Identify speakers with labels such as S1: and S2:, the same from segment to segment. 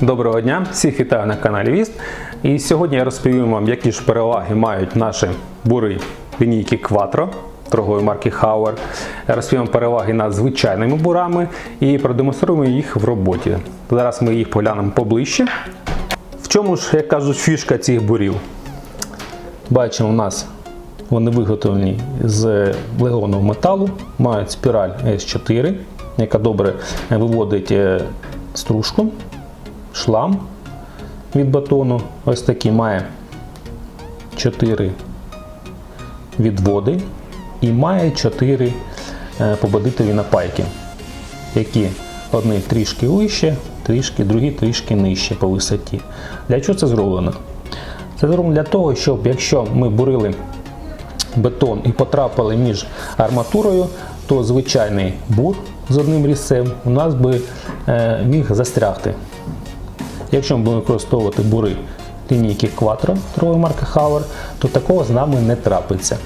S1: Доброго дня! Всіх вітаю на каналі Віст. І сьогодні я розповім вам, які ж переваги мають наші бури лінійки Quattro торгової марки Hauer. Розповім переваги над звичайними бурами і продемонструємо їх в роботі. Зараз ми їх поглянемо поближче. В чому ж, як кажуть, фішка цих бурів? Бачимо, у нас вони виготовлені з легоного металу, мають спіраль S4, яка добре виводить е, стружку, шлам від батону. Ось такий має 4 відводи і має 4 е, пободитові напайки, які одні трішки вище, трішки, другі трішки нижче по висоті. Для чого це зроблено? Це зроблено для того, щоб якщо ми бурили бетон і потрапили між арматурою, то звичайний бур з одним різцем у нас би е, міг застрягти. Якщо ми будемо використовувати бури лінійки Quattro торгової марки Hauer, то такого з нами не трапиться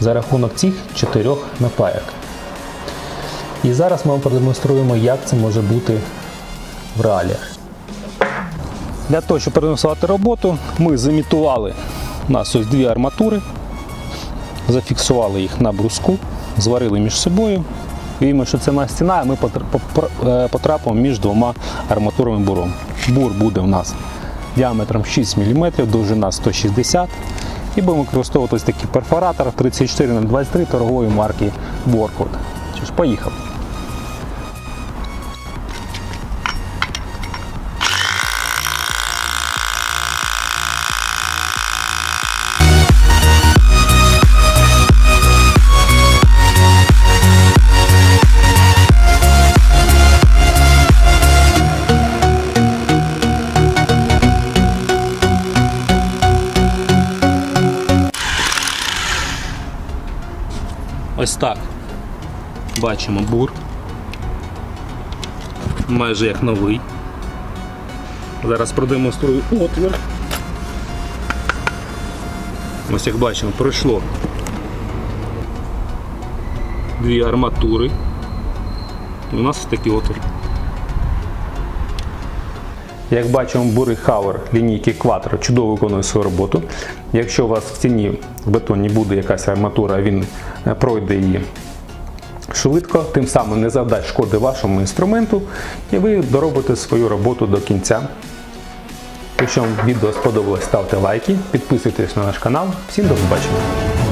S1: за рахунок цих чотирьох напаяк. І зараз ми вам продемонструємо, як це може бути в реаліях. Для того, щоб переносувати роботу, ми замітували у нас ось дві арматури, зафіксували їх на бруску, зварили між собою. Віємо, що це на стіна, і ми е, потрапимо між двома арматурами буром. Бур буде у нас діаметром 6 мм, довжина 160 і будемо використовувати ось такий перфоратор 34023 торгової марки Borkwood. Що Ось так. Бачимо бур. Майже як новий. Зараз продемонструю отвір. Ось як бачимо, пройшло дві арматури. І у нас такий отвір. Як бачимо, бури Хауер лінійки Quattro чудово виконує свою роботу. Якщо у вас в стіні в бетоні буде якась арматура, він е, пройде її швидко, тим самим не завдасть шкоди вашому інструменту, і ви доробите свою роботу до кінця. Якщо вам відео сподобалось, ставте лайки, підписуйтесь на наш канал. Всім до побачення!